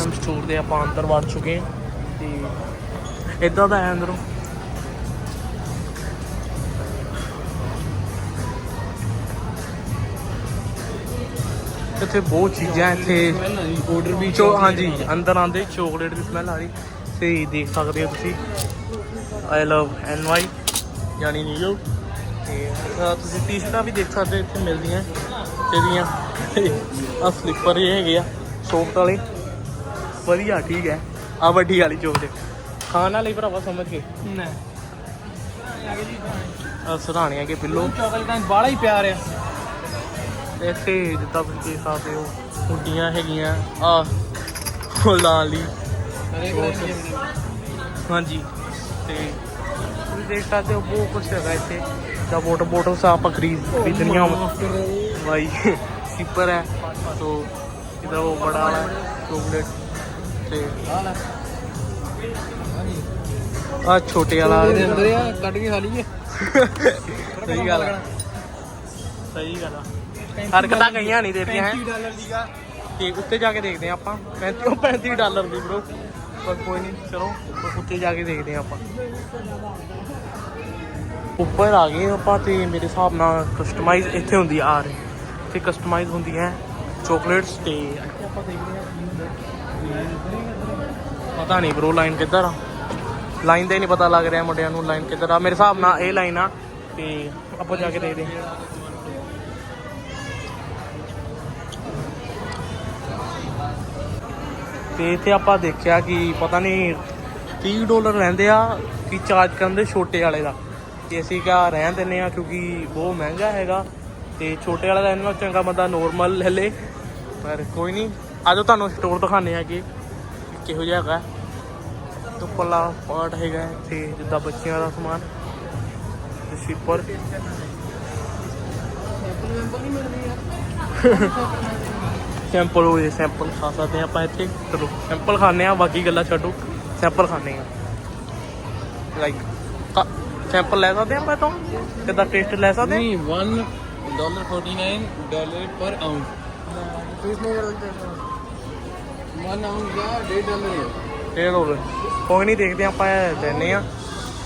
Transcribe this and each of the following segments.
M store ਦੇ ਆਪਾਂ ਅੰਦਰ ਵੜ ਚੁੱਕੇ ਹਾਂ ਤੇ ਇਦਾਂ ਦਾ ਹੈ ਅੰਦਰੋਂ। ਇੱਥੇ ਬਹੁਤ ਚੀਜ਼ਾਂ ਇੱਥੇ ਆਰਡਰ ਵੀ ਚੋ ਹਾਂਜੀ ਅੰਦਰ ਆਂਦੇ ਚੋਕਲੇਟ ਦੀ ਸਮੈਲ ਆ ਰਹੀ। ਤੇ ਦੇਖ ਸਕਦੇ ਹੋ ਤੁਸੀਂ। ਆਈ ਲਵ ਐਨਵਾਈ ਯਾਨੀ ਨਿਊ ਤੇ ਤੁਸੀਂ ਟੀ-ਸ਼ਰਟਾਂ ਵੀ ਦੇਖ ਸਕਦੇ ਇੱਥੇ ਮਿਲਦੀਆਂ। ਇਹਦੀਆਂ। ਆ ਸਲੀਪਰ ਇਹ ਹੈਗੇ ਆ ਸੋਫਟ ਵਾਲੇ। ਵਧੀਆ ਠੀਕ ਹੈ। ਆ ਵੱਡੀ ਵਾਲੀ ਚੋਕ ਦੇ। ਖਾਣ ਵਾਲੀ ਭਰਾਵਾ ਸਮਝ ਕੇ ਨਾ। ਸਰਾਣੇ ਕੇ ਪਿੱਲੋ ਚੋਕਲੇਟ ਦਾ ਬਾਲਾ ਹੀ ਪਿਆਰ ਆ। ਇੱਥੇ ਜਿੱਦਾਂ ਤੁਸੀਂ ਸਾਹਦੇ ਹੋ ਹੁੰਡੀਆਂ ਹੈਗੀਆਂ। ਆ ਲਾਣ ਲਈ ਹਾਂਜੀ। ਤੇ ਤੁਸੀਂ ਦੇਖ ਸਕਦੇ ਹੋ ਬਹੁਤ ਕੁਝ ਹੈਗਾ ਇੱਥੇ। ਦਾ ਵਾਟਰ ਬੋਟਲ ਸਾ ਆਪਾਂ ਖਰੀਦ ਖਰੀਦਣੀਆਂ ਬਾਈ ਸਿਪਰ ਹੈ। ਸੋ ਇਧਰ ਉਹ ਬੜਾ ਚੋਕਲੇਟ ਤੇ ਆ ਛੋਟੇ ਵਾਲਾ ਇਹਦੇ ਅੰਦਰ ਆ ਕੱਢ ਕੇ ਖਾ ਲਈਏ। ਸਹੀ ਗੱਲ ਆ। ਸਹੀ ਗੱਲ ਆ। ਹਰਕਤਾਂ ਗਈਆਂ ਨਹੀਂ ਦੇਤੀਆਂ ਹੈ। 35 ਡਾਲਰ ਦੀ ਆ। ਤੇ ਉੱਤੇ ਜਾ ਕੇ ਦੇਖਦੇ ਆ ਆਪਾਂ। 35 ਉਹ 35 ਡਾਲਰ ਦੀ ਬ్రో ਪਰ ਕੋਈ ਨਹੀਂ ਚਲੋ ਉੱਪਰ- ਉੱਤੇ ਜਾ ਕੇ ਦੇਖਦੇ ਆ ਆਪਾਂ। ਉੱਪਰ ਆ ਗਏ ਆਪਾਂ ਤੇ ਮੇਰੇ ਹਿਸਾਬ ਨਾਲ ਕਸਟਮਾਈਜ਼ ਇੱਥੇ ਹੁੰਦੀ ਆ ਰਹੀ। ਤੇ ਕਸਟਮਾਈਜ਼ ਹੁੰਦੀ ਹੈ ਚਾਕਲੇਟਸ ਤੇ ਇੱਥੇ ਆਪਾਂ ਦੇਖਦੇ ਆ ਕੀ ਪਤਾ ਨਹੀਂ ਬ్రో ਲਾਈਨ ਕਿੱਧਰ ਆ? ਲਾਈਨ ਦਾ ਹੀ ਨਹੀਂ ਪਤਾ ਲੱਗ ਰਿਹਾ ਮੁੰਡਿਆਂ ਨੂੰ ਲਾਈਨ ਕਿੱਧਰ ਆ। ਮੇਰੇ ਹਿਸਾਬ ਨਾਲ ਇਹ ਲਾਈਨ ਆ, ਤੇ ਆਪਾਂ ਜਾ ਕੇ ਦੇਖਦੇ ਹਾਂ। ਤੇ ਇੱਥੇ ਆਪਾਂ ਦੇਖਿਆ ਕਿ ਪਤਾ ਨਹੀਂ 30 ਡਾਲਰ ਲੈਂਦੇ ਆ ਕਿ ਚਾਰਜ ਕਰਨ ਦੇ ਛੋਟੇ ਵਾਲੇ ਦਾ। ਤੇ ਅਸੀਂ ਕਿਹਾ ਰਹਿਣ ਦਿੰਨੇ ਆ ਕਿਉਂਕਿ ਬਹੁਤ ਮਹਿੰਗਾ ਹੈਗਾ, ਤੇ ਛੋਟੇ ਵਾਲਾ ਦਾ ਇਹਨਾਂ ਨਾਲੋਂ ਚੰਗਾ ਬੰਦਾ ਨੋਰਮਲ ਲੈ ਲੇ। ਪਰ ਕੋਈ ਨਹੀਂ ਆਜੋ ਤੁਹਾਨੂੰ ਸਟੋਰ ਦਿਖਾਣੇ ਆ ਕਿ ਕਿਹੋ ਜਿਹਾ ਹੈਗਾ। ਤੁਪਲਾ ਪਾਰਟ ਹੈਗਾ ਤੇ ਜਿੱਦਾਂ ਬੱਚਿਆਂ ਦਾ ਸਮਾਨ। ਤੇ ਸ਼ਿਪਰ ਸੈਂਪਲ ਹੋਏ ਸੈਂਪਲ ਖਾ ਸਕਦੇ ਹਾਂ ਆਪਾਂ ਇੱਥੇ। ਚਲੋ ਸੈਂਪਲ ਖਾਣੇ ਆ ਬਾਕੀ ਗੱਲਾਂ ਛੱਡੋ। ਸੈਂਪਲ ਖਾਣੇ ਆ ਲਾਈਕ ਸੈਂਪਲ ਲੈ ਸਕਦੇ ਆਪਾਂ ਤੋਂ ਕਿੱਦਾਂ ਟੇਸਟ ਲੈ ਸਕਦੇ ਨਹੀਂ 1 ਡਾਲਰ 49 ਡਾਲਰ ਪਰ ਆਉਂਸ ਵਨ ਆਉਂਸ ਦਾ 1.5 ਡਾਲਰ ਹੈ ਇਹ ਹੋ ਕੋਈ ਨਹੀਂ ਦੇਖਦੇ ਆਪਾਂ ਇਹ ਲੈਨੇ ਆ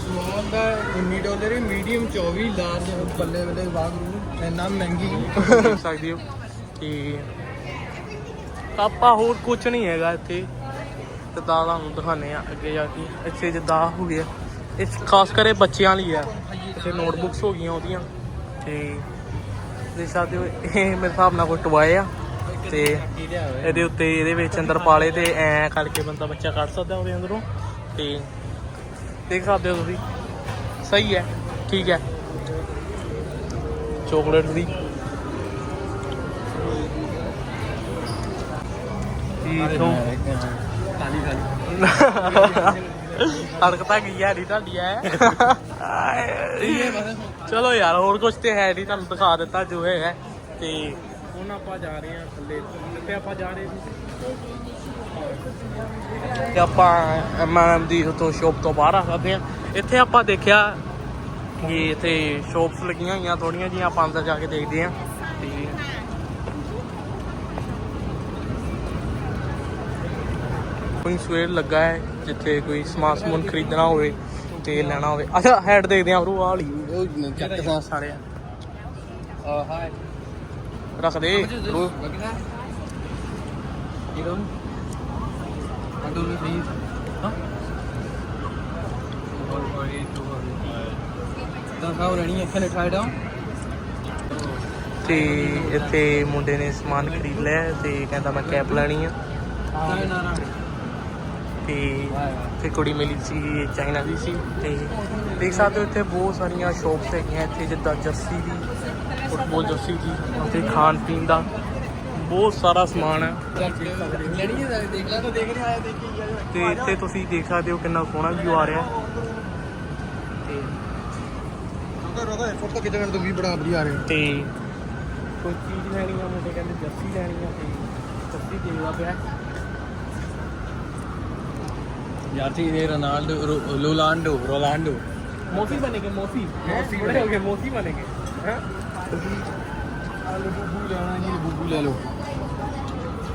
ਸਮਾਲ ਦਾ 19 ਡਾਲਰ ਹੈ ਮੀਡੀਅਮ 24 ਲਾਰਜ ਬੱਲੇ ਬੱਲੇ ਬਾਗ ਇੰਨਾ ਮਹਿੰਗੀ। ਦੇਖ ਸਕਦੇ ਹੋ। ਕਿ ਆਪਾਂ ਹੋਰ ਕੁਝ ਨਹੀਂ ਹੈਗਾ ਇੱਥੇ। ਤੇ ਦਾ ਤੁਹਾਨੂੰ ਦਿਖਾਣੇ ਆ ਅੱਗੇ ਜਾ ਕੇ। ਇੱਥੇ ਜਿੱਦਾਂ ਹੋ ਗਿਆ। ਇਹ ਖਾਸ ਕਰੇ ਬੱਚਿਆਂ ਲਈ ਆ। ਇੱਥੇ ਨੋਟਬੁੱਕਸ ਹੋ ਗਈਆਂ ਉਹਦੀਆਂ। ਤੇ ਦੇਖ ਸਕਦੇ ਹੋ ਇਹ ਮੇਰੇ ਹਿਸਾਬ ਨਾਲ ਕੋਈ ਟਵਾਏ ਆ। ਤੇ ਇਹਦੇ ਉੱਤੇ ਇਹਦੇ ਵਿੱਚ ਅੰਦਰ ਪਾਲੇ ਤੇ ਐ ਕਰਕੇ ਬੰਦਾ ਬੱਚਾ ਕੱਢ ਸਕਦਾ ਉਹਦੇ ਅੰਦਰੋਂ। ਤੇ ਦੇਖ ਸਕਦੇ ਹੋ ਤੁਸੀਂ। ਸਹੀ ਹੈ, ਠੀਕ ਹੈ। ਚੋਕਲੇਟ ਦੀ। ਠੀਕ ਤੋਂ ਖਾਲੀ ਹਰਕਤਾਂ ਕੀ ਹੈ ਨਹੀਂ ਤੁਹਾਡੀ ਐ ਚਲੋ ਯਾਰ, ਹੋਰ ਕੁਝ ਤੇ ਹੈ ਨਹੀਂ ਤੁਹਾਨੂੰ ਦਿਖਾ ਦਿੱਤਾ ਜੋ ਹੈ। ਤੇ ਹੁਣ ਆਪਾਂ ਜਾ ਰਹੇ ਹਾਂ ਥੱਲੇ ਤੇ ਆਪਾਂ ਜਾ ਰਹੇ ਸੀ। ਤੇ ਆਪਾਂ ਐਮਐਮ ਦੀ ਤੋਂ ਸ਼ੋਪ ਤੋਂ ਬਾਹਰ ਆ ਸਕਦੇ ਆ ਇੱਥੇ ਆਪਾਂ ਦੇਖਿਆ ਕਿ ਇੱਥੇ ਸ਼ੋਪਸ ਲੱਗੀਆਂ ਹੋਈਆਂ ਥੋੜੀਆਂ ਜੀਆਂ ਆਪਾਂ ਅੰਦਰ ਜਾ ਕੇ ਦੇਖਦੇ ਆ ਕੋਈ ਸਵੇਰ ਲੱਗਾ ਹੈ ਜਿੱਥੇ ਕੋਈ ਸਮਾਨ ਸਮੂਨ ਖਰੀਦਣਾ ਹੋਵੇ ਤੇ ਲੈਣਾ ਹੋਵੇ। ਅੱਛਾ ਹੈਡ ਦੇਖਦੇ ਆ ਬਰੂ ਆਹ ਲਈ ਉਹ ਚੱਕ ਸਾਰੇ ਆ ਆ ਹਾਈ ਰੱਖ ਦੇ bro। You don't? I don't know please. Huh? ਤਾਂ ਇੱਥੇ ਮੁੰਡੇ ਨੇ ਸਮਾਨ ਖਰੀਦ ਲਿਆ ਤੇ ਕਹਿੰਦਾ ਮੈਂ ਕੈਪ ਲੈਣੀ ਆ ਤੇ ਤੇ ਕੁੜੀ ਮਿਲੀ ਸੀ ਚਾਈਨਾ ਦੀ ਸੀ ਤੇ ਦੇਖ ਸਕਦੇ ਹੋ ਇੱਥੇ ਬਹੁਤ ਸਾਰੀਆਂ ਸ਼ੌਪਸ ਹੈਗੀਆਂ ਇੱਥੇ ਜਿੱਦਾਂ ਜਰਸੀ ਦੀ ਫੁੱਟਬਾਲ ਜਰਸੀ ਦੀ ਅਤੇ ਖਾਣ ਪੀਣ ਦਾ ਬਹੁਤ ਸਾਰਾ ਸਮਾਨ ਹੈ। ਤਾਂ ਦੇਖ ਰਿਹਾ ਆਇਆ ਦੇਖ ਕੇ ਤੇ ਇੱਥੇ ਤੁਸੀਂ ਦੇਖ ਸਕਦੇ ਹੋ ਕਿੰਨਾ ਸੋਹਣਾ ਵਿਊ ਆ ਰਿਹਾ ਤੇ ਰੋਦਾ ਰੋਦਾ ਫੋਟੋ ਖਿੱਚਣ ਤੋਂ ਵੀ ਬੜਾ ਵਧੀਆ ਆ ਰਿਹਾ। ਤੇ ਕੋਈ ਚੀਜ਼ ਲੈਣੀ ਆ ਮੁੰਡੇ ਕਹਿੰਦੇ ਜਰਸੀ ਲੈਣੀ ਆ ਤੇ ਜਰਸੀ ਦੇਖਦਾ ਪਿਆ। ਯਾਰ ਤੇ ਇਹ ਰੋਨਾਲਡੋ ਲੋਲਾਂਡੋ ਰੋਲਾਂਡੋ ਮੋਸੀ ਬਣੇਗੇ ਬੜੇ ਹੋ ਗਏ ਮੋਸੀ ਬਣੇਗੇ। ਹੈ? ਬੂਬੂ ਲੈਣਾ ਜੀ ਬੂਬੂ ਲੈ ਲਓ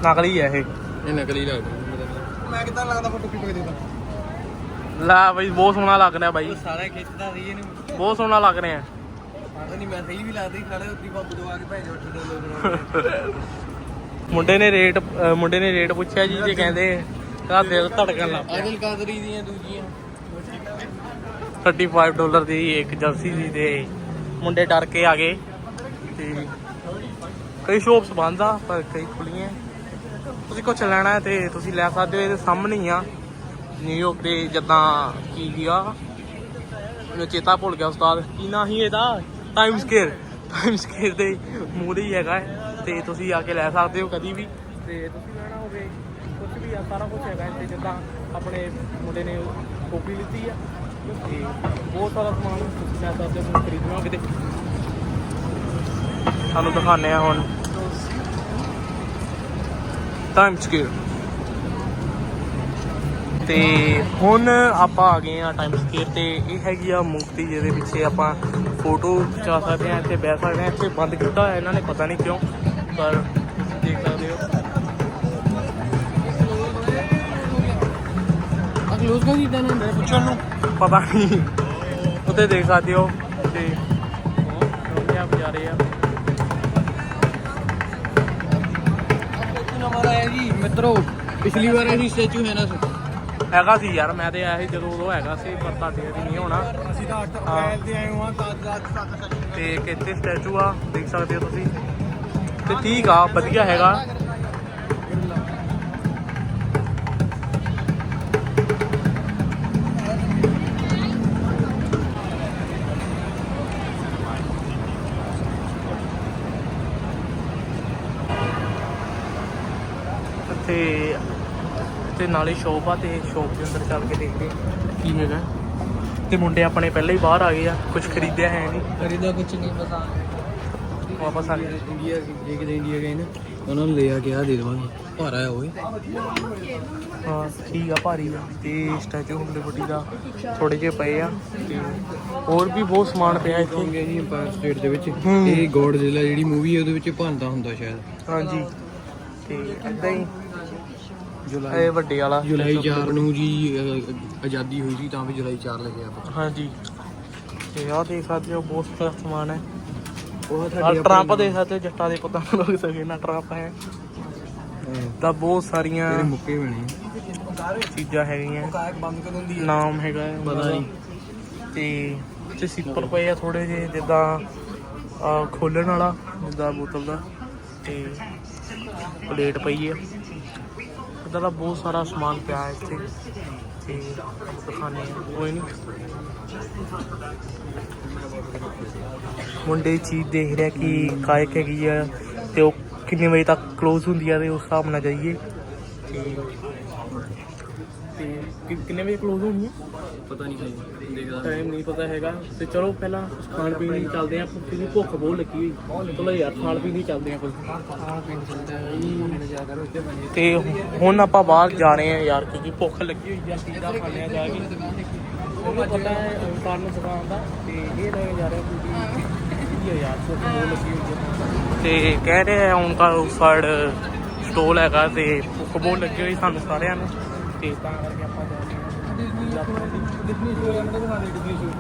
ਨਕਲੀ ਹੈ ਇਹ। ਇਹ ਨਕਲੀ ਲੱਗਦਾ। ਮੈਂ ਕਿਦਾਂ ਲੱਗਦਾ ਫੋਟੋ ਕੀ ਪਕ ਦੇਦਾ ਲੈ ਬਈ ਬਹੁਤ ਸੋਹਣਾ ਲੱਗ ਰਿਹਾ ਬਾਈ। ਸਾਰਾ ਖਿੱਚਦਾ ਸੀ ਇਹਨੂੰ। ਬਹੁਤ ਸੋਹਣਾ ਲੱਗ ਰਿਹਾ। ਪਤਾ ਨਹੀਂ ਮੈਂ ਸਹੀ ਵੀ ਲੱਗਦੀ ਖੜੇ ਉੱਤੀ ਬਾਬੂ ਦਵਾ ਕੇ ਭੇਜ ਉੱਠ ਦੇ ਮੁੰਡੇ ਨੇ ਰੇਟ ਮੁੰਡੇ ਨੇ ਰੇਟ ਪੁੱਛਿਆ ਜੀ ਜੇ ਕਹਿੰਦੇ ਤਾਂ ਦਿਲ ਧੜਕਣ ਲੱਗ ਪਿਆ। ਆਦਿਲ ਕਾਦਰੀ ਦੀਆਂ ਦੂਜੀਆਂ। 35 ਡਾਲਰ ਦੀ ਇੱਕ ਜਰਸੀ ਸੀ ਤੇ ਮੁੰਡੇ ਡਰ ਕੇ ਆ ਗਏ। ਤੇ ਕਈ ਸ਼ੋਪਸ ਬੰਦ ਆ, ਪਰ ਕਈ ਖੁੱਲੀਆਂ ਤੁਸੀਂ ਕੁਝ ਲੈਣਾ ਹੈ ਤੇ ਤੁਸੀਂ ਲੈ ਸਕਦੇ ਹੋ, ਇਹਦੇ ਸਾਹਮਣੇ ਹੀ ਆ। ਨਿਊਯਾਰਕ ਦੇ ਜਦਾਂ ਕੀ ਗਿਆ ਮੈਨੂੰ ਚੇਤਾ ਭੁੱਲ ਗਿਆ ਉਸਤਾਦ, ਕੀ ਨਾ ਹੀ ਇਹਦਾ? ਟਾਈਮ ਸਕੇਅਰ ਟਾਈਮ ਸਕੇਅਰ ਦੇ ਮੂਹਰੇ ਹੀ ਹੈਗਾ ਹੈ ਤੇ ਤੁਸੀਂ ਆ ਕੇ ਲੈ ਸਕਦੇ ਹੋ ਕਦੀ ਵੀ। ਤੇ ਤੁਸੀਂ ਲੈਣਾ ਹੋਵੇ ਕੁਝ ਵੀ ਆ, ਸਾਰਾ ਕੁਝ ਹੈਗਾ ਇੱਥੇ, ਜਿੱਦਾਂ ਆਪਣੇ ਮੁੰਡੇ ਨੇ ਕੋਪੀ ਲਿੱਤੀ ਆ। ਤੇ ਬਹੁਤ ਸਾਰਾ ਸਮਾਨ ਤੁਸੀਂ ਲੈ ਸਕਦੇ ਹੋ ਤੁਹਾਨੂੰ ਖਰੀਦਣਾ ਕਿਤੇ। ਤੁਹਾਨੂੰ ਦਿਖਾਉਂਦੇ ਆ ਹੁਣ। ਟਾਈਮ ਸਕੇਅਰ ਤੇ ਹੁਣ ਆਪਾਂ ਆ ਗਏ ਆ ਟਾਈਮ ਸਕੇਅਰ ਤੇ। ਇਹ ਹੈਗੀ ਆ ਮੁਕਤੀ ਜਿਹਦੇ ਪਿੱਛੇ ਆਪਾਂ ਫੋਟੋ ਖਿਚਾ ਸਕਦੇ ਆ ਇੱਥੇ ਬਹਿ ਸਕਦੇ ਆ। ਇੱਥੇ ਬੰਦ ਕੀਤਾ ਹੋਇਆ ਇਹਨਾਂ ਨੇ ਪਤਾ ਨਹੀਂ ਕਿਉਂ ਪਰ ਦੇਖ ਸਕਦੇ ਹੋ। ਕਲੋਜ਼ ਕਰ ਦਿੱਤਾ ਨਾ। ਮੈਂ ਪੁੱਛਣ ਨੂੰ ਪਤਾ ਨਹੀਂ। ਉੱਤੇ ਦੇਖ ਸਕਦੇ ਹੋ। ਮਿੱਤਰੋ ਪਿਛਲੀ ਵਾਰ ਇਹ ਸਟੈਚੂ ਹੈ ਨਾ ਹੈਗਾ ਸੀ ਯਾਰ ਮੈਂ ਤੇ ਆਇਆ ਸੀ ਜਦੋਂ ਉਦੋਂ ਹੈਗਾ ਸੀ ਪਰ ਤੁਹਾਡੇ ਵਾਰੀ ਨਹੀਂ ਹੋਣਾ। ਅਸੀਂ ਤਾਂ 8 ਅਪ੍ਰੈਲ ਤੇ ਆਏ ਹਾਂ ਤਾਂ ਅੱਜ ਤੱਕ ਤੇ ਇੱਕ ਇੱਥੇ ਸਟੈਚੂ ਆ? ਦੇਖ ਸਕਦੇ ਹੋ ਤੁਸੀਂ। ਤੇ ਠੀਕ ਆ ਵਧੀਆ ਹੈਗਾ। ਨਾਲੇ ਸ਼ੋਪ ਆ ਤੇ ਸ਼ੋਪ ਦੇ ਅੰਦਰ ਚੱਲ ਕੇ ਦੇਖਦੇ ਕੀ ਹੈਗਾ। ਤੇ ਮੁੰਡੇ ਆਪਣੇ ਪਹਿਲਾਂ ਹੀ ਬਾਹਰ ਆ ਗਏ ਆ ਕੁਝ ਖਰੀਦਿਆ ਹੈ ਨਹੀਂ। ਖਰੀਦਾ ਕੁਝ ਨਹੀਂ ਪਤਾ ਵਾਪਸ ਆ ਗਏ। ਇੰਡੀਆ ਜੇ ਕਿਤੇ ਇੰਡੀਆ ਗਏ ਨਾ ਉਹਨਾਂ ਨੂੰ ਲੈ ਆ ਕੇ ਆ ਦੇ ਦੇਵਾਂਗੇ। ਭਾਰਾ ਹੈ ਓਏ ਹਾਂ ਠੀਕ ਆ ਭਾਰੀ ਆ। ਤੇ ਸਟੈਚੂ ਹੁੰਦੇ ਵੱਡੀ ਦਾ ਥੋੜੇ ਜਿਹੇ ਪਏ ਆ ਤੇ ਹੋਰ ਵੀ ਬਹੁਤ ਸਮਾਨ ਪਿਆ ਇੱਥੇ। ਹੋਣਗੇ ਜੀ ਇੰਪਾਇਰ ਸਟੇਟ ਦੇ ਵਿੱਚ। ਇਹ ਗੋਡ ਜ਼ਿਲ੍ਹਾ ਜਿਹੜੀ ਮੂਵੀ ਹੈ ਉਹਦੇ ਵਿੱਚ ਭੰਦਾ ਹੁੰਦਾ ਸ਼ਾਇਦ। ਹਾਂਜੀ। ਤੇ ਇਦਾਂ ਹੀ ਜੁਲਾਈ। ਇਹ ਵੱਡੇ ਵਾਲਾ। ਜੁਲਾਈ 4 ਨੂੰ ਜੀ ਆਜ਼ਾਦੀ ਹੋਈ ਸੀ ਤਾਂ ਵੀ ਜੁਲਾਈ 4 ਲੱਗਿਆ ਆਪਾਂ। ਹਾਂਜੀ। ਤੇ ਆਹ ਦੇਖ ਸਕਦੇ ਹੋ ਬਹੁਤ ਸਾਰਾ ਸਮਾਨ ਹੈ। ਉਹ ਆਹ ਟਰੰਪ ਦੇਖ ਸਕਦੇ ਹੋ ਜੱਟਾਂ ਦੇ ਪਤਾ ਨਹੀਂ ਲੱਗ ਸਕੇ ਨਾ ਟਰੰਪ ਹੈ। ਤਾਂ ਬਹੁਤ ਸਾਰੀਆਂ ਤੇਰੇ ਮੁੱਕੇ ਬਣੇ ਚੀਜ਼ਾਂ ਹੈਗੀਆਂ। ਕਾਇਕ ਬੰਦ ਕਰ ਦਿੰਦੀ ਨਾਮ ਹੈਗਾ ਹੈ। ਪਤਾ ਦਾ। ਨਹੀਂ। ਤੇ ਤੇ ਸਿੰਪਲ ਪਏ ਆ ਥੋੜੇ ਜਿਹੇ ਜਿੱਦਾਂ ਆ ਖੋਲਣ ਵਾਲਾ ਜਿੱਦਾਂ ਬੋਤਲ ਦਾ। ਤੇ ਪਲੇਟ ਪਈ ਹੈ ਇਦਾਂ ਦਾ ਬਹੁਤ ਸਾਰਾ ਸਮਾਨ ਪਿਆ ਹੈ ਇੱਥੇ। ਤੇ ਤੁਹਾਨੂੰ ਦਿਖਾਣੇ ਕੋਈ ਨਹੀਂ ਮੁੰਡੇ ਚੀਜ਼ ਦੇਖ ਰਿਹਾ ਕਿ ਕਾਇਕ ਹੈਗੀ ਆ ਤੇ ਉਹ ਕਿੰਨੇ ਵਜੇ ਤੱਕ ক্লোਜ਼ ਹੁੰਦੀ ਆ ਤੇ ਉਸ ਹਿਸਾਬ ਨਾਲ ਜਾਈਏ। ਤੇ ਕਿ- ਕਿੰਨੇ ਵਜੇ ক্লোਜ਼ ਹੋਣੀ ਹੈ ਪਤਾ ਨਹੀਂ ਹੈ ਦੇਖਦਾ ਟਾਈਮ ਨਹੀਂ ਪਤਾ ਹੈਗਾ। ਤੇ ਚਲੋ ਪਹਿਲਾਂ ਕੁਛ ਖਾਣ ਪੀਣ ਲਈ ਚੱਲਦੇ ਆਂ ਕਿਉਂਕਿ ਭੁੱਖ ਬਹੁਤ ਲੱਗੀ ਹੋਈ। ਚਲੋ ਯਾਰ ਖਾਣ ਪੀਣ ਲਈ ਚੱਲਦੇ ਆਂ ਕੁਝ ਤੇ ਹੁਣ ਆਪਾਂ ਬਾਹਰ ਜਾ ਰਹੇ ਆਂ ਯਾਰ ਕਿਉਂਕਿ ਭੁੱਖ ਲੱਗੀ ਹੋਈ ਆ ਪੀਜ਼ਾ ਖਾਣੇ ਆ ਜਾ ਕੇ। ਉਹਨੂੰ ਪਤਾ ਹੈ ਓਮਕਾਰ ਨੂੰ ਦੁਕਾਨ ਦਾ ਤੇ ਇਹ ਲੈ ਕੇ ਜਾ ਰਿਹਾ ਕਿਉਂਕਿ ਕੀ ਯਾਰ ਭੁੱਖ ਬਹੁਤ ਲੱਗੀ ਹੋਈ ਆ। ਤੇ ਕਹਿ ਰਹੇ ਆ ਓਮਕਾਰ ਉਸ ਸਾਈਡ ਸਟੋਲ ਹੈਗਾ ਤੇ ਭੁੱਖ ਬਹੁਤ ਲੱਗੀ ਹੋਈ ਸਾਨੂੰ ਸਾਰਿਆਂ ਨੂੰ। ਤੇ ਤਾਂ ਕਰਕੇ ਆਪਾਂ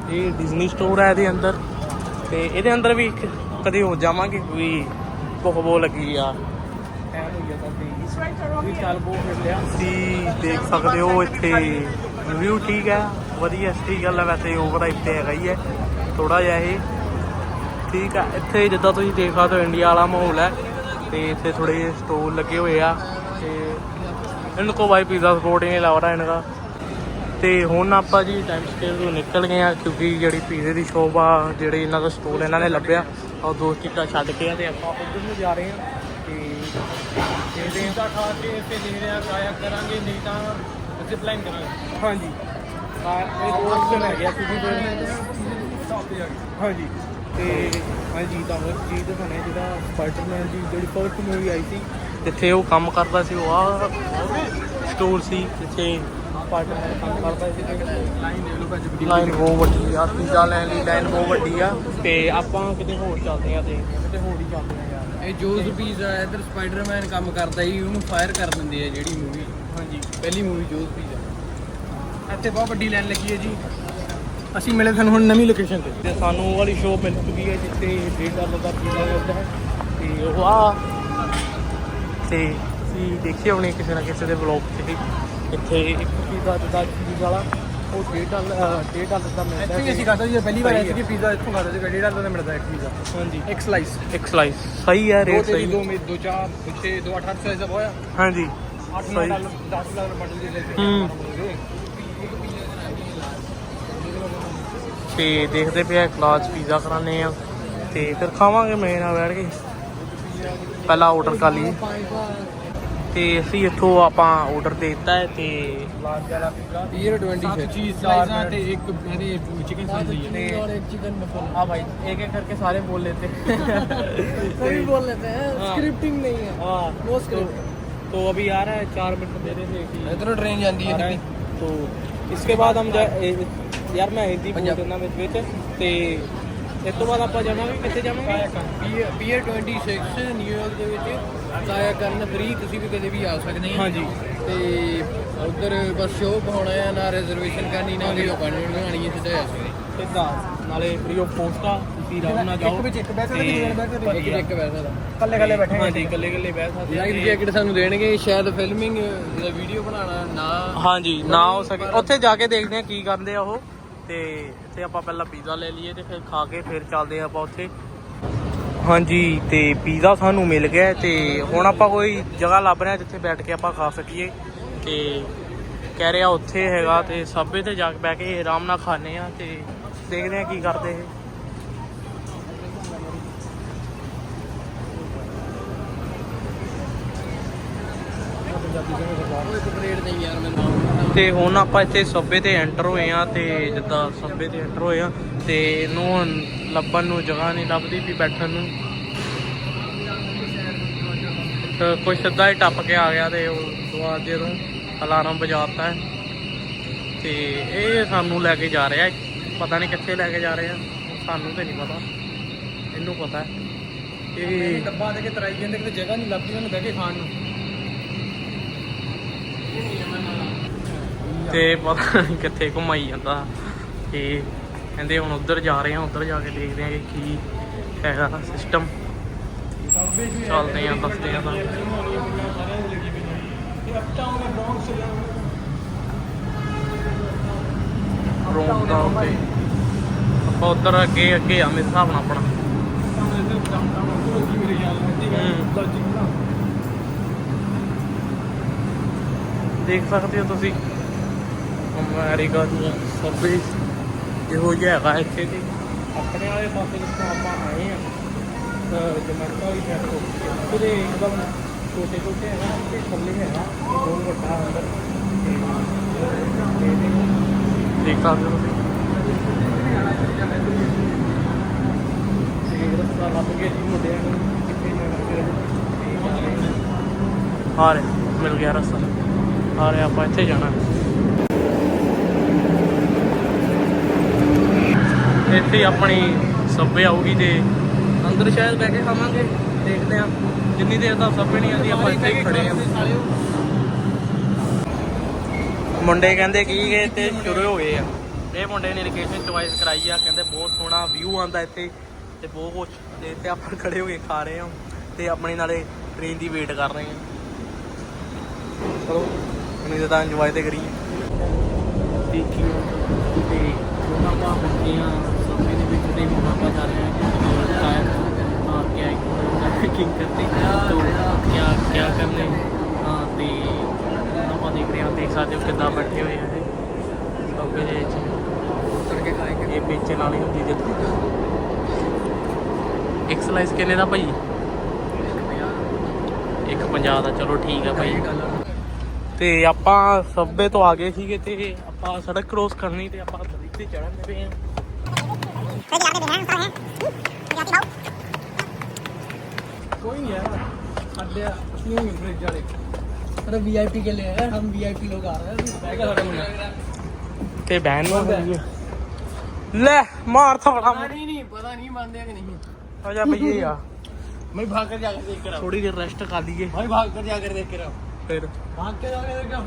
ਇਹ ਡਿਜ਼ਨੀ ਸਟੋਰ ਹੈ ਇਹਦੇ ਅੰਦਰ। ਤੇ ਇਹਦੇ ਅੰਦਰ ਵੀ ਕਦੇ ਹੋ ਜਾਵਾਂਗੇ ਕੋਈ ਕੋਹਬੋ ਲੱਗੀ ਆ। ਸੀ ਦੇਖ ਸਕਦੇ ਹੋ ਇੱਥੇ ਰਿਵਿਊ ਠੀਕ ਹੈ, ਵਧੀਆ, ਸਹੀ ਗੱਲ ਹੈ, ਵੈਸੇ ਓਵਰ ਇੱਥੇ ਹੈਗਾ ਹੀ ਹੈ ਥੋੜਾ ਜਿਹਾ ਇਹ। ਠੀਕ ਹੈ, ਇੱਥੇ ਜਿੱਦਾਂ ਤੁਸੀਂ ਦੇਖ ਸਕਦੇ ਹੋ ਇੰਡੀਆ ਵਾਲਾ ਮਾਹੌਲ ਹੈ। ਤੇ ਇੱਥੇ ਥੋੜੇ ਸਟੋਲ ਲੱਗੇ ਹੋਏ ਆ। ਤੇ इनको भाई पिज़्ज़ा सपोर्ट ही नहीं लग रहा है ਤੇ ਹੁਣ ਆਪਾਂ ਜੀ ਟਾਈਮ ਸਕੇਅਰ ਤੋਂ ਨਿਕਲ ਗਏ ਆ ਕਿਉਂਕਿ ਜਿਹੜੀ ਪੀਜ਼ੇ ਦੀ ਸ਼ੋਪ ਆ ਜਿਹੜੇ ਇਹਨਾਂ ਦਾ ਸਟੋਲ ਇਹਨਾਂ ਨੇ ਲੱਭਿਆ ਉਹ ਦੋ ਟਿਕਟਾਂ ਛੱਡ ਕੇ ਆ ਤੇ ਆਪਾਂ ਉਧਰ ਨੂੰ ਜਾ ਰਹੇ ਆ ਤੇ ਦੇਖਦੇ ਆ ਤਾਂ ਖਾ ਕੇ ਇੱਥੇ ਦੇ ਰਿਹਾ ਕਾਇਆ ਕਰਾਂਗੇ ਨਹੀਂ ਤਾਂ ਅਸੀਂ ਪਲਾਨ ਕਰਾਂਗੇ। ਹਾਂਜੀ। ਆ ਇਹ ਦੋ ਆਪਸ਼ਨ ਹੈਗੇ ਆ ਤੁਸੀਂ ਫਿਰ ਹਾਂਜੀ। ਤੇ ਹਾਂਜੀ ਤਾਂ ਉਹ ਚੀਜ਼ ਦਿਖਾਉਣਾ ਹੈ ਜਿਹੜਾ ਸਪਾਈਡਰਮੈਨ ਦੀ ਜਿਹੜੀ ਫਰਸਟ ਮੂਵੀ ਆਈ ਸੀ ਜਿੱਥੇ ਉਹ ਕੰਮ ਕਰਦਾ ਸੀ ਉਹ ਆ ਸਟੋਰ ਸੀ ਜਿੱਥੇ ਸਪਾਈਡਰਮੈਨ ਕੰਮ ਕਰਦਾ ਸੀ। ਤੇ ਲਾਈਨ ਦੇ ਲੋ ਭੱਜ ਲਾਈਨ ਬਹੁਤ ਵੱਡੀ ਆ ਪੀਜ਼ਾ ਲੈਣ ਲਈ ਲਾਈਨ ਬਹੁਤ ਵੱਡੀ ਆ। ਤੇ ਆਪਾਂ ਕਿਤੇ ਹੋਰ ਚੱਲਦੇ ਆ ਆ ਕਿਤੇ ਹੋਰ ਹੀ ਚੱਲਦੇ ਆ ਯਾਰ। ਇਹ ਜੋਜ਼ ਪੀਜ਼ਾ ਇਧਰ ਸਪਾਈਡਰਮੈਨ ਕੰਮ ਕਰਦਾ ਜੀ ਉਹਨੂੰ ਫਾਇਰ ਕਰ ਦਿੰਦੇ ਆ ਜਿਹੜੀ ਮੂਵੀ ਹਾਂਜੀ। ਪਹਿਲੀ ਮੂਵੀ ਜੋਸ ਪੀਜ਼ਾ ਇੱਥੇ ਬਹੁਤ ਵੱਡੀ ਲਾਈਨ ਲੱਗੀ ਹੈ ਜੀ। ਅਸੀਂ ਮਿਲੇ ਤੁਹਾਨੂੰ ਹੁਣ ਨਵੀਂ ਲੋਕੇਸ਼ਨ ਤੇ। ਤੇ ਸਾਨੂੰ ਉਹ ਵਾਲੀ ਸ਼ੋਅ ਮਿਲ ਚੁੱਕੀ ਹੈ ਜਿੱਥੇ 1.5 ਡਾਲਰ ਦਾ ਪੀਜ਼ਾ ਮਿਲਦਾ ਹੈ ਤੇ ਉਹ ਆ। ਤੇ ਤੁਸੀਂ ਦੇਖਿਆ ਹੋਣੇ ਕਿਸੇ ਨਾ ਕਿਸੇ ਦੇ ਵਲੌਗ 'ਚ ਇੱਥੇ ਇੱਕ ਪੀਜ਼ਾ ਜਿੱਦਾਂ ਚੀਜ਼ ਵਾਲਾ ਉਹ 1.5 ਡਾਲਰ 1.5 ਡਾਲਰ ਦਾ ਮਿਲਦਾ ਇੱਥੇ ਅਸੀਂ ਖਾਧਾ ਜੀ ਪਹਿਲੀ ਵਾਰ ਇੱਥੇ ਪੀਜ਼ਾ ਇੱਥੋਂ ਖਾਧਾ ਸੀ ਡੇਢ ਡਾਲਰ ਦਾ ਮਿਲਦਾ ਇੱਕ ਪੀਜ਼ਾ। ਹਾਂਜੀ। ਇੱਕ ਸਲਾਈਸ ਇੱਕ ਸਲਾਈਸ ਸਹੀ ਹੈ ਦੋ ਰੇਟ ਸਹੀ ਦੋ ਮੇ ਦੋ ਚਾਰ ਦੋ ਛੇ ਦੋ ਅੱਠ ਅੱਠ ਸਲਾਈਸ ਦਾ ਹੋਇਆ। ਹਾਂਜੀ। 8 ਸਹੀ। ਡਾਲਰ 10 ਡਾਲਰ ਬਟਲ ਦੇ ਲੈਤੇ ਹੂੰ। ਤੇ ਦੇਖਦੇ ਪਿਆ ਕਲਾਸ ਪੀਜ਼ਾ ਕਰਾਣੇ ਆ। ਤੇ ਫਿਰ ਖਾਵਾਂਗੇ ਮੇਰੇ ਨਾਲ ਬੈਠ ਕੇ। ਪਹਿਲਾਂ ਆਰਡਰ ਕਰ ਲਈਏ। ਤੇ ਅਸੀਂ ਇੱਥੋਂ ਆਪਾਂ ਆਰਡਰ ਦੇ ਦਿੱਤਾ ਹੈ ਤੇ ਬੀਅਰ 26 ਚੀਜ਼ ਸਲਾਈਸਾਂ ਤੇ ਇੱਕ ਇਹਦੇ ਚਿਕਨ ਸਲਾਈਸ ਤੇ और एक चिकन मसाला हाँ भाई एक एक करके सारे बोल लेते हैं सभी बोल लेते हैं हाँ। स्क्रिप्टिंग नहीं है हाँ नो तो, स्क्रिप्ट तो अभी आ रहा है चार मिनट दे रहे थे कि इधरों ट्रेन जाती आ रहा है है तो इसके बाद हम जा ए- यार मैं हिंदी बोल पंजाब। देना ਵਿੱਚ ਵਿੱਚ ਤੇ ਇਸ ਤੋਂ ਬਾਅਦ ਆਪਾਂ ਜਾਵਾਂਗੇ ਕਿੱਥੇ ਜਾਵਾਂਗੇ? ਪੀਅਰ 26 ਨਿਊਯਾਰਕ ਦੇ ਵਿੱਚ। ਕਾਇਆ ਕਰਨ ਫ੍ਰੀ ਤੁਸੀਂ ਵੀ ਕਦੇ ਵੀ ਆ ਸਕਦੇ ਆ ਹਾਂਜੀ। ਤੇ ਉਧਰ ਬਸ ਸ਼ੋਅ ਪਾਉਣਾ ਹੈ ਨਾ ਰਿਜ਼ਰਵੇਸ਼ਨ ਕਰਨੀ ਨਾ ਕੋਈ ਅਪਾਇੰਟਮੈਂਟ ਬਣਾਣੀ ਹੈ ਸਿੱਧਾ ਆ ਸਕਦੇ ਸਿੱਧਾ ਨਾਲੇ ਫ੍ਰੀ ਆਫ ਕੋਸਟ ਆ ਤੁਸੀਂ ਆਰਾਮ ਨਾਲ ਜਾਓ। ਇੱਕ ਵਿੱਚ ਇੱਕ ਬੈਠ ਸਕਦੇ ਕਿੰਨੇ ਬੈਠ ਸਕਦੇ। ਇੱਕ ਇੱਕ ਬੈਠ ਸਕਦਾ। ਕੱਲੇ ਕੱਲੇ ਬੈਠੇ ਹਾਂਜੀ ਇਕੱਲੇ ਇਕੱਲੇ ਬਹਿ ਸਕਦੇ ਲਾਈਫ ਤੇ- ਜੈਕਟ ਸਾਨੂੰ ਦੇਣਗੇ ਸ਼ਾਇਦ ਫਿਲਮਿੰਗ ਦਾ ਵੀਡੀਓ ਬਣਾਉਣਾ ਨਾ ਹਾਂਜੀ ਨਾ ਹੋ ਸਕੇ। ਉੱਥੇ ਜਾ ਕੇ ਦੇਖਦੇ ਆ ਕੀ ਕਰਦੇ ਆ ਉਹ। ਤੇ ਇੱਥੇ ਆਪਾਂ ਪਹਿਲਾਂ ਪੀਜ਼ਾ ਲੈ ਲਈਏ ਤੇ ਫਿਰ ਖਾ ਕੇ ਫਿਰ ਚੱਲਦੇ ਆ ਆਪਾਂ ਉੱਥੇ। ਹਾਂਜੀ, ਤੇ ਪੀਜ਼ਾ ਸਾਨੂੰ ਮਿਲ ਗਿਆ ਹੈ ਤੇ ਹੁਣ ਆਪਾਂ ਕੋਈ ਜਗ੍ਹਾ ਲੱਭ ਰਹੇ ਆ ਜਿੱਥੇ ਬੈਠ ਕੇ ਆਪਾਂ ਖਾ ਸਕੀਏ। ਤੇ ਕਹਿ ਰਿਹਾ ਉੱਥੇ ਹੈਗਾ ਤੇ ਸਭੇ ਤੇ ਜਾ ਕੇ ਬਹਿ ਕੇ ਆਰਾਮ ਨਾਲ ਖਾਣੇ ਆ ਤੇ ਦੇਖਦੇ ਆ ਕੀ ਕਰਦੇ ਇਹ। ਪੰਜਾਬੀ ਸਮਝ ਇੱਕ ਪਰੇਡ ਨਹੀਂ ਯਾਰ ਮੈਂ ਤੇ ਹੁਣ ਆਪਾਂ ਇੱਥੇ ਸੱਬੇ ਤੇ ਐਂਟਰ ਹੋਏ ਆ ਤੇ ਜਿੱਦਾਂ ਸੱਬੇ ਤੇ ਐਂਟਰ ਹੋਏ ਆ ਤੇ ਇਹਨੂੰ ਲੱਭਣ ਨੂੰ ਜਗ੍ਹਾ ਨਹੀਂ ਲੱਭਦੀ ਵੀ ਬੈਠਣ ਨੂੰ। ਤੇ ਕੋਈ ਸਿੱਧਾ ਹੀ ਟੱਪ ਕੇ ਆ ਗਿਆ ਤੇ ਉਹ ਦਰਵਾਜ਼ੇ ਤੋਂ ਅਲਾਰਮ ਵਜਾਤਾ ਹੈ। ਤੇ ਇਹ ਸਾਨੂੰ ਲੈ ਕੇ ਜਾ ਰਿਹਾ ਪਤਾ ਨਹੀਂ ਕਿੱਥੇ ਲੈ ਕੇ ਜਾ ਰਹੇ ਸਾਨੂੰ ਤੇ ਨਹੀਂ ਪਤਾ। ਇਹਨੂੰ ਪਤਾ ਹੈ। ਇਹ ਡੱਬਾ ਦੇ ਕੇ ਤਰਾਈ ਜਾਂਦੇ ਕਿਤੇ ਜਗ੍ਹਾ ਨਹੀਂ ਲੱਭਦੀ ਉਹਨੂੰ ਬਹਿ ਕੇ ਖਾਣ ਨੂੰ ਤੇ ਪਤਾ ਨਹੀਂ ਕਿੱਥੇ ਘੁਮਾਈ ਜਾਂਦਾ। ਤੇ ਕਹਿੰਦੇ ਹੁਣ ਉੱਧਰ ਜਾ ਰਹੇ ਹਾਂ, ਉੱਧਰ ਜਾ ਕੇ ਦੇਖਦੇ ਹਾਂ ਕਿ ਕੀ ਹੈਗਾ ਸਿਸਟਮ ਚੱਲਦੇ ਆ ਦੱਸਦੇ ਆ ਤਾਂ ਰੋਂਗ ਦਾ ਉੱਤੇ। ਆਪਾਂ ਉੱਧਰ ਅੱਗੇ ਅੱਗੇ ਆ, ਮੇਰੇ ਹਿਸਾਬ ਨਾਲ ਆਪਣਾ। ਦੇਖ ਸਕਦੇ ਹੋ ਤੁਸੀਂ। ਅਮਰੀਕਾ ਦੀਆਂ ਸਭੇ ਇਹੋ ਜਿਹਾ ਹੈਗਾ ਇੱਥੇ ਦੀ ਆਪਣੇ ਵਾਲੇ ਪਾਸੇ ਜਿੱਥੋਂ ਆਪਾਂ ਆਏ ਆ ਜਮਰਕਾ ਵੀ ਫੈਟ ਉਹਦੇ ਇੱਕਦਮ ਛੋਟੇ ਛੋਟੇ ਹੈਗਾ ਤੇ ਥੱਲੇ ਹੈਗਾ ਬਹੁਤ ਵੱਡਾ ਅੰਦਰ ਦੇਖ ਸਕਦੇ ਹੋ ਤੁਸੀਂ ਰਸਤਾ ਲੱਭ ਗਿਆ ਜੀ ਮੁੰਡਿਆਂ ਨੂੰ ਕਿੱਥੇ ਆ ਰਿਹਾ, ਮਿਲ ਗਿਆ ਰਸਤਾ। ਆ ਰਿਹਾ, ਆਪਾਂ ਇੱਥੇ ਜਾਣਾ। ਇੱਥੇ ਹੀ ਆਪਣੀ ਸੱਭੇ ਆਊਗੀ ਤੇ ਅੰਦਰ ਸ਼ਾਇਦ ਬਹਿ ਕੇ ਖਾਵਾਂਗੇ, ਦੇਖਦੇ ਆ ਜਿੰਨੀ ਦੇਰ ਤੱਕ ਸੱਭੇ ਨਹੀਂ ਆਉਂਦੀ, ਆਪਾਂ ਇੱਥੇ ਹੀ ਖੜੇ ਆ ਮੁੰਡੇ ਕਹਿੰਦੇ ਕੀ ਕਿ ਤੇ ਸ਼ੁਰੂ ਹੋ ਗਏ ਆ। ਇਹ ਮੁੰਡੇ ਨੇ ਲੋਕੇਸ਼ਨ ਚੁਆਇਸ ਕਰਾਈ ਆ, ਕਹਿੰਦੇ ਬਹੁਤ ਸੋਹਣਾ ਵਿਊ ਆਉਂਦਾ ਇੱਥੇ ਤੇ ਬਹੁਤ ਕੁਛ। ਤੇ ਇੱਥੇ ਆਪਾਂ ਖੜੇ ਹੋ ਕੇ ਖਾ ਰਹੇ ਹਾਂ। ਤੇ ਆਪਣੇ ਨਾਲੇ ਟ੍ਰੇਨ ਦੀ ਵੇਟ ਕਰ ਰਹੇ ਹਾਂ। ਚਲੋ, ਹੁਣ ਤਾਂ ਇੰਜੋਏ ਤੇ ਕਰੀਏ। ਦੇਖੀਏ। ਤੇ ਹੁਣ ਆਪਾਂ ਹੁੰਦੇ ਆ ਤੇ ਹੁਣ ਆਪਾਂ ਜਾ ਰਹੇ ਹਾਂ ਕਿ ਸ਼ਾਇਦ ਆ ਕਿਆ ਕੁਕਿੰਗ ਕਰਤੇ तो क्या क्या करने हाँ ਤੇ ਹੁਣ ਆਪਾਂ ਦੇਖ ਰਹੇ ਹਾਂ ਦੇਖ ਸਕਦੇ ਹੋ ਕਿੱਦਾਂ ਬੈਠੇ ਹੋਏ ਆ ਇਹ ਸਭੇ ਦੇ ਵਿੱਚ ਕਰਕੇ ਖਾਏਗੇ ਇਹ ਵੇਚਣ ਵਾਲੀ ਹੁੰਦੀ ਜਿੱਥੇ ਇੱਕ ਸਲਾਈਸ ਕਿੰਨੇ ਦਾ ਭਾਈ ਇੱਕ 50 ਦਾ ਚਲੋ ਠੀਕ ਆ ਭਾਈ ਤੇ ਆਪਾਂ ਸੱਬੇ ਤੋਂ ਆ ਗਏ ਸੀਗੇ ਤੇ ਆਪਾਂ ਸੜਕ ਕ੍ਰੋਸ ਕਰਨੀ ਤੇ ਆਪਾਂ ਨਦੀ ਤੇ ਚੜਨ ਦੇ ਪਏ ਆ अरे वीआईपी के लिए है हम वीआईपी लोग आ रहे हैं। ते बहन ले मार तो था बड़ा नहीं नहीं पता नहीं है कि नहीं। आजा भैया। यार मैं भाग कर जाकर देख रहा थोड़ी देर रेस्ट कर लीजिए। भाई भाग कर जाकर देख रहा फिर। भाग के जाकर देख कर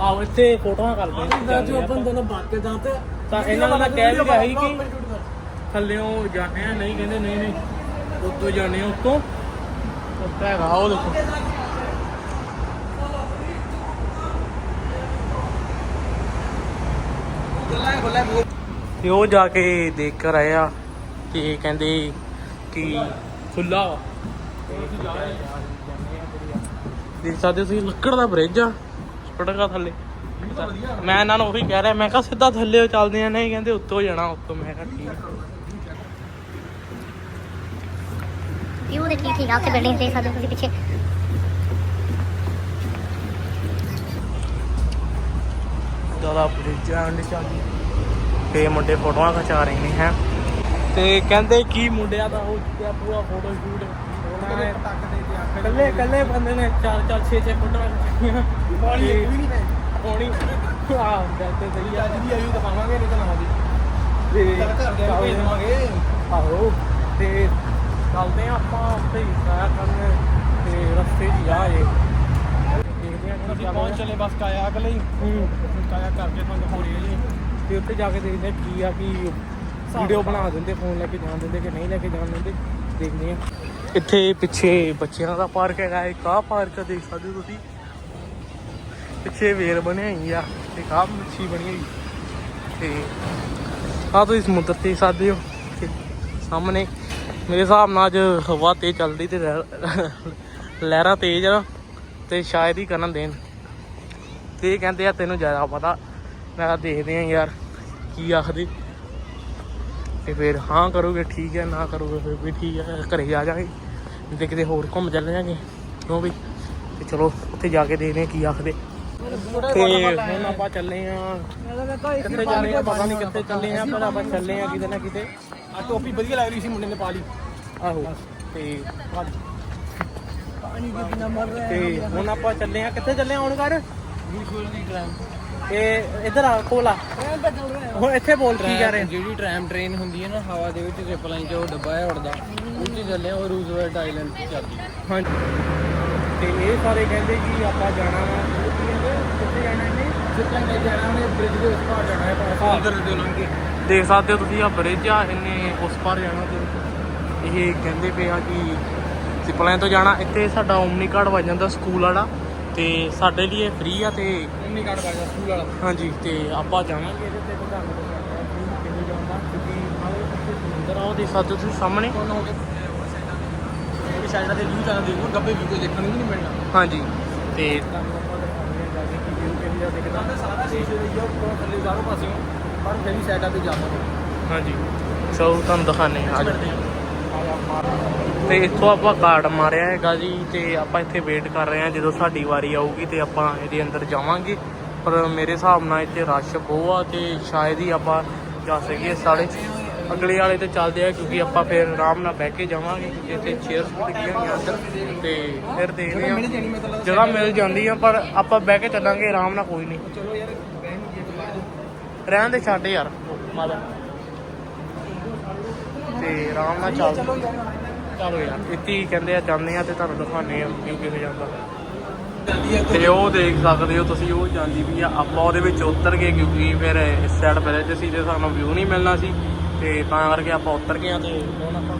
ਆਹੋ ਇੱਥੇ ਫੋਟੋਆਂ ਕਰਦੇ ਆ ਜੋ ਬੰਦੇ ਨੇ ਬਾਤ ਕੇ ਜਾਂਦੇ ਤਾਂ ਇਹਨਾਂ ਨੂੰ ਕਹਿ ਵੀ ਗਿਆ ਕਿ ਥੱਲੇੋਂ ਜਾਣੇ ਆ ਨਹੀਂ ਕਹਿੰਦੇ ਨਹੀਂ ਨਹੀਂ। ਉੱਤੋਂ ਜਾਣੇ ਆ ਉੱਤੋਂ। ਉੱਤਾ ਹੈਗਾ ਉਹ ਦੇਖੋ। ਤੇ ਉਹ ਜਾ ਕੇ ਦੇਖ ਕਰ ਆਇਆ ਤੇ ਕਹਿੰਦੇ ਕਿ ਖੁੱਲਾ ਵਾ। ਦੇਖ ਸਕਦੇ ਹੋ ਤੁਸੀਂ ਲੱਕੜ ਦਾ ਬ੍ਰਿਜ ਆ। ਸੜਕਾ ਥੱਲੇ। ਮੈਂ ਇਹਨਾਂ ਨੂੰ ਉਹੀ ਕਹਿ ਰਿਹਾ ਮੈਂ ਕਿਹਾ ਸਿੱਧਾ ਥੱਲੇ ਚੱਲਦੇ ਆ ਨਹੀਂ ਕਹਿੰਦੇ ਉੱਤੋਂ ਜਾਣਾ ਉੱਤੋਂ। ਮੈਂ ਕਿਹਾ ਠੀਕ ਆ। ਵਿਊ ਦੇ ਠੀਕ ਠੀਕ ਆ ਉੱਥੇ ਬਿਲਡਿੰਗ ਦੇਖ ਸਕਦੇ ਤੁਸੀਂ ਪਿੱਛੇ। ਜ਼ਿਆਦਾ ਬ੍ਰਿਜ ਐਂਡ ਚੱਲਦੀ ਤੇ ਮੁੰਡੇ ਫੋਟੋਆਂ ਖਿਚਾ ਰਹੇ ਨੇ ਹੈ। ਤੇ ਕਹਿੰਦੇ ਕੀ ਮੁੰਡਿਆਂ ਦਾ ਹੋ ਪੂਰਾ ਫੋਟੋ ਸ਼ੂਟ ਕੱਲੇ ਕੱਲੇ ਬੰਦੇ ਨੇ ਚਾਰ ਚਾਰ ਛੇ ਛੇ ਫੋਟੋਆਂ ਖਿਚਾਈਆਂ ਪਾਣੀ ਇੱਕ ਵੀ ਨਹੀਂ ਹੈ ਹੋਣੀ ਆ ਸਹੀ ਆ ਅੱਜ ਦੀ ਨਹੀਂ ਤਾਂ ਨਾ ਦੀ। ਤੇ ਘਰ ਦੇ ਭੇਜ ਦੇਵਾਂਗੇ ਆਹੋ ਤੇ ਚੱਲਦੇ ਆ ਆਪਾਂ ਉੱਥੇ ਹੀ ਸਾਇਆ ਕਰਨ ਤੇ ਰਸਤੇ 'ਚ ਆ ਆ ਅਸੀਂ ਪਹੁੰਚ ਚਲੇ ਬਸ ਕਾਇਆ ਅਗਲੇ ਹੀ। ਹੂੰ ਕਾਇਆ ਕਰਕੇ ਤੁਹਾਨੂੰ ਹੋ ਰਹੀ ਹੈ ਜੀ ਤੇ ਉੱਥੇ ਜਾ ਕੇ ਦੇਖਦੇ ਕੀ ਆ ਕੀ ਵੀਡੀਓ ਬਣਾ ਦਿੰਦੇ ਫੋਨ ਲੈ ਕੇ ਜਾਣ ਦਿੰਦੇ ਕਿ ਨਹੀਂ ਲੈ ਕੇ ਜਾਣ ਦਿੰਦੇ। ਦੇਖਦੇ ਆ ਇੱਥੇ ਪਿੱਛੇ ਬੱਚਿਆਂ ਦਾ ਪਾਰਕ ਹੈਗਾ, ਇੱਕ ਆਹ ਪਾਰਕ ਦੇਖ ਸਕਦੇ ਹੋ ਤੁਸੀਂ। ਪਿੱਛੇ ਵੇਰ ਬਣਿਆ ਹੋਈ ਆ ਤੇ ਆਹ ਮੱਛੀ ਬਣੀ ਹੋਈ। ਤੇ ਆਹ ਤੁਸੀਂ ਸਮੁੰਦਰ ਦੇਖ ਸਕਦੇ ਹੋ ਸਾਹਮਣੇ ਮੇਰੇ ਹਿਸਾਬ ਨਾਲ ਅੱਜ ਹਵਾ ਤੇਜ਼ ਚੱਲਦੀ ਤੇ ਲਹਿਰਾਂ ਤੇਜ਼ ਆ, ਤੇ ਸ਼ਾਇਦ ਹੀ ਕਰਨ ਦੇਣ। ਤੇ ਕਹਿੰਦੇ ਆ, ਤੈਨੂੰ ਜ਼ਿਆਦਾ ਪਤਾ, ਮੈਂ ਦੇਖਦੇ ਆ ਯਾਰ, ਕੀ ਆਖਦੇ। ਤੇ ਫਿਰ ਹਾਂ ਕਰੋਗੇ ਠੀਕ ਹੈ ਨਾ ਕਰੋਗੇ ਫਿਰ ਵੀ ਠੀਕ ਹੈ ਘਰੇ ਆ ਨਹੀਂ ਤੇ ਕਿਤੇ ਹੋਰ ਘੁੰਮ ਚੱਲ ਜਾਾਂਗੇ ਕਿਉਂ ਵੀ? ਤੇ ਚਲੋ ਉੱਥੇ ਜਾ ਕੇ ਦੇਖਦੇ ਕੀ ਆਖਦੇ। ਤੇ ਹੁਣ ਆਪਾਂ ਚੱਲੇ ਆ ਕਿੱਥੇ ਚੱਲੇ ਆ ਪਤਾ ਨਹੀਂ ਕਿੱਥੇ ਚੱਲੇ ਆ ਪਰ ਆਪਾਂ ਚੱਲੇ ਆ ਕਿਤੇ ਨਾ ਕਿਤੇ। ਆ ਟੋਪੀ ਵਧੀਆ ਲੱਗ ਰਹੀ ਸੀ ਮੁੰਡੇ ਨੇ ਪਾ ਲਈ। ਆਹੋ ਤੇ ਪਾਣੀ ਦੇ ਬਿਨਾ ਮਰ ਤੇ ਹੁਣ ਆਪਾਂ ਚੱਲੇ ਆ ਕਿੱਥੇ ਚੱਲੇ ਆ ਹੁਣ ਕਰ ਇਹ ਇੱਧਰ ਆ ਕੋਲਾ ਹੁਣ ਇੱਥੇ ਬੋਲ ਕੀ ਕਰ ਰਹੇ? ਆ? ਜਿਹੜੀ ਟ੍ਰੈਮ ਟ੍ਰੇਨ ਹੁੰਦੀ ਹੈ ਨਾ ਹਵਾ ਦੇ ਵਿੱਚ ਰਿਪ ਲਾਈਨ 'ਚ ਉਹ ਡੱਬਾ ਹੈ ਉੜਦਾ। ਉਹ 'ਚ ਚੱਲੇ ਆ ਉਹ ਰੂਜ਼ਵੈਲਟ ਆਈਲੈਂਡ ਚੱਲਦੀ ਹਾਂਜੀ। ਤੇ ਇਹ ਸਾਰੇ ਕਹਿੰਦੇ ਕਿ ਆਪਾਂ ਜਾਣਾ ਕਿੱਥੇ ਜਾਣਾ ਇਹਨੇ? ਜਿੱਥੇ ਲੈ ਜਾਣਾ ਉਹਨੇ ਬ੍ਰਿਜ ਦੇ ਉਸ ਪਾਰ ਜਾਣਾ ਹੈ ਸਮੁੰਦਰ ਦੇ ਲੰਘ ਕੇ ਦੇਖ ਸਕਦੇ ਹੋ ਤੁਸੀਂ ਆ ਬ੍ਰਿਜ ਆ ਇਹਨੇ ਉਸ ਪਾਰ ਜਾਣਾ ਤੇ ਇਹ ਕਹਿੰਦੇ ਪਏ ਆ ਕਿ ਸਿਪਲਾਂ ਤੋਂ ਜਾਣਾ। ਇੱਥੇ ਸਾਡਾ ਓਮਨੀ ਕਾਰਡ ਵੱਜ ਜਾਂਦਾ ਸਕੂਲ ਵਾਲਾ। ਤੇ ਸਾਡੇ ਲਈ ਇਹ ਫ੍ਰੀ ਆ ਤੇ ਉਮਨੀ ਕਾਰਡ ਪਾਇਆ ਸਕੂਲ ਵਾਲਾ। ਹਾਂਜੀ ਤੇ ਆਪਾਂ ਜਾਵਾਂਗੇ ਇਹਦੇ ਤੇ ਤੁਹਾਨੂੰ ਦੱਸਾਂਗੇ ਕਿ ਕਿਵੇਂ ਜਾਂਦਾ ਕਿਉਂਕਿ ਨਾਲੇ ਇੱਥੇ ਸਮੁੰਦਰ ਆ ਉਹ ਸਕਦੇ ਹੋ ਤੁਸੀਂ ਸਾਹਮਣੇ। ਕੋਨ ਹੋ ਕੇ ਇਹ ਸਾਈਡਾਂ ਦੇ ਵਿਊ ਜ਼ਿਆਦਾ ਦੇਖੋ ਗੱਬੇ ਵੀ ਕੋਈ ਦੇਖਣ ਨੂੰ ਨਹੀਂ ਮਿਲਣਾ। ਹਾਂਜੀ ਤੇ ਸਾਰਾ ਦੇ ਜੋ ਥੱਲੇ ਪਾਸਿਓਂ। ਪਰ ਜਿਹੜੀ ਸਾਈਡਾਂ ਤੇ ਜਾਵਾਂਗੇ। ਹਾਂਜੀ ਚਲੋ ਤੁਹਾਨੂੰ ਦਿਖਾਣੇ ਆ ਅੱਜ ਤੇ ਇੱਥੋਂ ਆਪਾਂ ਕਾਰਡ ਮਾਰਿਆ ਹੈਗਾ ਜੀ ਤੇ ਆਪਾਂ ਇੱਥੇ ਵੇਟ ਕਰ ਰਹੇ ਹਾਂ, ਜਦੋਂ ਸਾਡੀ ਵਾਰੀ ਆਊਗੀ ਤੇ ਆਪਾਂ ਇਹਦੇ ਅੰਦਰ ਜਾਵਾਂਗੇ। ਪਰ ਮੇਰੇ ਹਿਸਾਬ ਨਾਲ ਇੱਥੇ ਰਸ਼ ਬਹੁਤ ਆ ਤੇ ਸ਼ਾਇਦ ਹੀ ਆਪਾਂ ਜਾ ਸਕੀਏ ਸਾਰੇ ਅਗਲੇ ਵਾਲੇ ਤੇ ਚੱਲਦੇ ਆ ਕਿਉਂਕਿ ਆਪਾਂ ਫਿਰ ਆਰਾਮ ਨਾਲ ਬਹਿ ਕੇ ਜਾਵਾਂਗੇ ਇੱਥੇ ਚੇਅਰਸ ਲੱਗੀਆਂ ਹੋਈਆਂ ਅੰਦਰ ਤੇ ਫਿਰ ਦੇਖਦੇ ਮਿਲ ਆ ਜਗ੍ਹਾ ਮਿਲ ਜਾਂਦੀ ਆ, ਪਰ ਆਪਾਂ ਬਹਿ ਕੇ ਚੱਲਾਂਗੇ, ਆਰਾਮ ਨਾਲ ਕੋਈ ਨਹੀਂ। ਚਲੋ ਯਾਰ ਰਹਿਣ ਦੇ ਛੱਡ ਯਾਰ। ਮਾਦਾ ਤੇ ਆਰਾਮ ਨਾਲ ਚੱਲ ਚਲੋ ਯਾਰ ਚਲੋ ਯਾਰ ਇੱਥੇ ਹੀ ਕਹਿੰਦੇ ਆ ਜਾਂਦੇ ਆ ਤੇ ਤੁਹਾਨੂੰ ਦਿਖਾਣੇ ਆ ਕਿਉਂ ਕਿਵੇਂ ਜਾਂਦਾ ਜਲਦੀ ਹੈ ਤੇ ਉਹ ਦੇਖ ਸਕਦੇ ਹੋ ਤੁਸੀਂ ਉਹ ਜਾਂਦੀ ਵੀ ਆ ਆਪਾਂ ਉਹਦੇ ਵਿੱਚ ਉਤਰ ਗਏ ਕਿਉਂਕਿ ਫਿਰ ਇਸ ਸਾਈਡ ਬ੍ਰਿਜ ਸੀ ਤੇ ਸਾਨੂੰ ਵਿਊ ਨਹੀਂ ਮਿਲਣਾ ਸੀ ਤੇ ਤਾਂ ਕਰਕੇ ਆਪਾਂ ਉਤਰ ਗਏ ਆ ਤੇ ਹੁਣ ਆਪਾਂ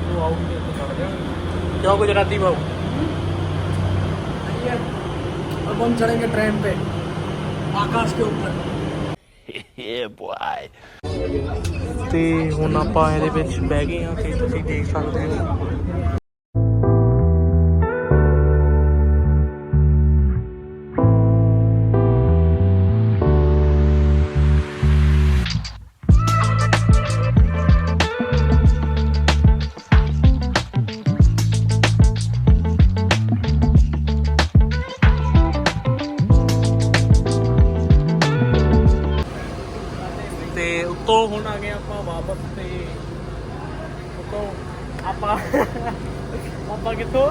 ਜਦੋਂ ਆਊਗੀ ਤੇ ਉੱਥੇ ਚੜ ਜਾਵਾਂਗੇ ਕਿਉਂ ਗੁਜਰਾਤੀ ਬਾਬੂ अब हम चढ़ेंगे ट्रेन पे आकाश के ऊपर ਤੇ ਹੁਣ ਆਪਾਂ ਇਹਦੇ ਵਿੱਚ ਬਹਿ ਗਏ ਆ ਤੇ ਤੁਸੀਂ ਦੇਖ ਸਕਦੇ ਹੋ। ਦੇਖੋ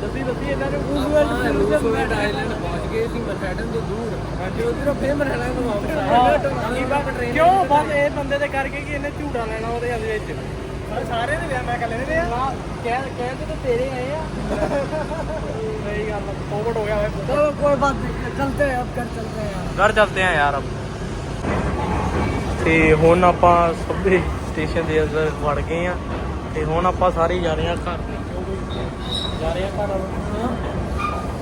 ਦੱਸੀ ਦੱਸੀ ਇਹਨਾਂ ਨੇ ਉਸ ਵੇਲੇ ਉਸ ਪਹੁੰਚ ਗਏ ਸੀ ਮਨਹੈਟਨ ਤੋਂ ਦੂਰ। ਹਾਂਜੀ। ਉਧਰੋਂ ਫੇਰ ਮਨਹੈਟਨ ਤੋਂ ਵਾਪਸ ਆਏ। ਟੋਨੀ ਬਾਪ ਟ੍ਰੇਨ ਕਿਉਂ? ਬਸ ਇਹ ਬੰਦੇ ਦੇ ਕਰਕੇ ਕਿ ਇਹਨੇ ਝੂੜਾ ਲੈਣਾ ਉਹਦੇ ਅੰਦਰ ਵਿੱਚ। ਸਾਰੇ ਦੇ ਵਿਆਹ ਮੈਂ ਕਰ ਲੈਣੇ ਨੇ ਕਹਿ ਕਹਿ ਤੇ ਤੇਰੇ ਆਏ ਆ। ਸਹੀ ਗੱਲ ਕੋਵਿਡ ਹੋ ਗਿਆ ਵੇ ਚਲੋ ਕੋਈ ਬਾਤ ਨਹੀਂ ਚਲਤੇ ਆ ਅਬ ਘਰ ਚਲਦੇ ਆ। ਘਰ ਚਲਤੇ ਆ ਯਾਰ ਅਬ ਤੇ ਹੁਣ ਆਪਾਂ ਸਭੇ ਸਟੇਸ਼ਨ ਦੇ ਅੰਦਰ ਵੜ ਗਏ ਆ। ਤੇ ਹੁਣ ਆਪਾਂ ਸਾਰੇ ਜਾ ਰਹੇ ਆ ਘਰ। ਨੂੰ ਜਾ ਰਹੇ ਆ ਘਰ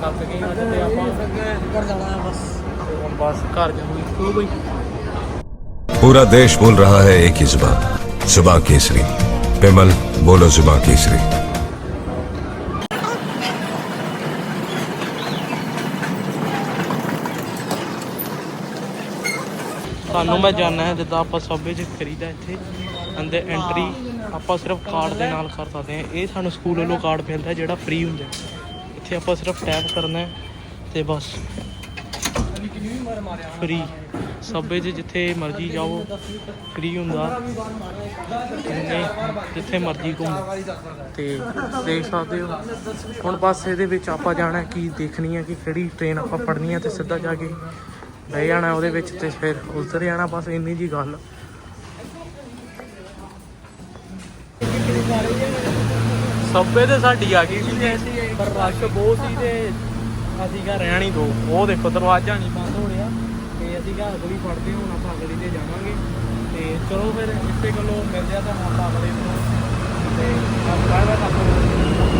ਕੱਪ ਗਏ ਅੱਜ ਤੇ ਆਪਾਂ घर जाना है बस ਤੇ ਹੁਣ ਬਸ ਘਰ ਜਾਵਾਂਗੇ ਤੂੰ ਬਈ पूरा देश बोल रहा है एक ही जुबान जुबा केसरी पेमल बोलो जुबा केसरी ਤੁਹਾਨੂੰ ਮੈਂ ਜਾਣਨਾ ਹੈ ਜਿੱਦਾਂ ਆਪਾਂ ਸਭੇ ਚ ਖਰੀਦਾ ਇੱਥੇ ਅੰਦਰ ਐਂਟਰੀ ਆਪਾਂ ਸਿਰਫ ਕਾਰਡ ਦੇ ਨਾਲ ਕਰ ਸਕਦੇ ਹਾਂ। ਇਹ ਸਾਨੂੰ ਸਕੂਲ ਵੱਲੋਂ ਕਾਰਡ ਮਿਲਦਾ ਜਿਹੜਾ ਫ੍ਰੀ ਹੁੰਦਾ ਇੱਥੇ ਆਪਾਂ ਸਿਰਫ ਟੈਪ ਕਰਨਾ ਹੈ ਤੇ ਬਸ। ਫ੍ਰੀ ਸਭੇ ਜਿੱਥੇ ਮਰਜ਼ੀ ਜਾਓ ਫ੍ਰੀ ਹੁੰਦਾ। ਜਿੱਥੇ ਮਰਜ਼ੀ ਘੁੰਮੋ। ਤੇ ਦੇਖ ਸਕਦੇ ਹੋ। ਹੁਣ ਬਸ ਇਹਦੇ ਵਿੱਚ ਆਪਾਂ ਜਾਣਾ ਹੈ ਕਿ ਦੇਖਣੀ ਹੈ ਕਿ ਕਿਹੜੀ ਟ੍ਰੇਨ ਆਪਾਂ ਫੜਨੀ ਹੈ ਤੇ ਸਿੱਧਾ ਜਾ ਕੇ ਬਹਿ ਜਾਣਾ ਉਹਦੇ ਵਿੱਚ ਤੇ ਫਿਰ ਉਤਰ ਜਾਣਾ। ਬਸ ਇੰਨੀ ਜੀ ਗੱਲ। ਸੱਬੇ ਤੇ ਸਾਡੀ ਆ ਗਈ ਸੀ ਤੇ ਪਰ ਰਸ਼ ਬਹੁਤ ਸੀ ਤੇ ਅਸੀਂ ਕਾ ਰਹਿਣੀ ਦੋ ਉਹ ਦੇਖੋ, ਦਰਵਾਜ਼ਾ ਨਹੀਂ ਬੰਦ ਹੋ ਰਿਹਾ। ਤੇ ਅਸੀਂ ਕਾ ਅਗਲੀ ਫੜਦੇ ਹੁਣ ਆਪਾਂ ਅਗਲੀ ਤੇ ਜਾਵਾਂਗੇ। ਤੇ ਚਲੋ ਫਿਰ, ਇੱਥੇ ਕੋਲੋਂ ਮਿਲਦੇ ਆ ਤਾਂ ਆਪਾਂ ਅਗਲੇ ਨੂੰ ਤੇ ਬਾਏ ਬਾਏ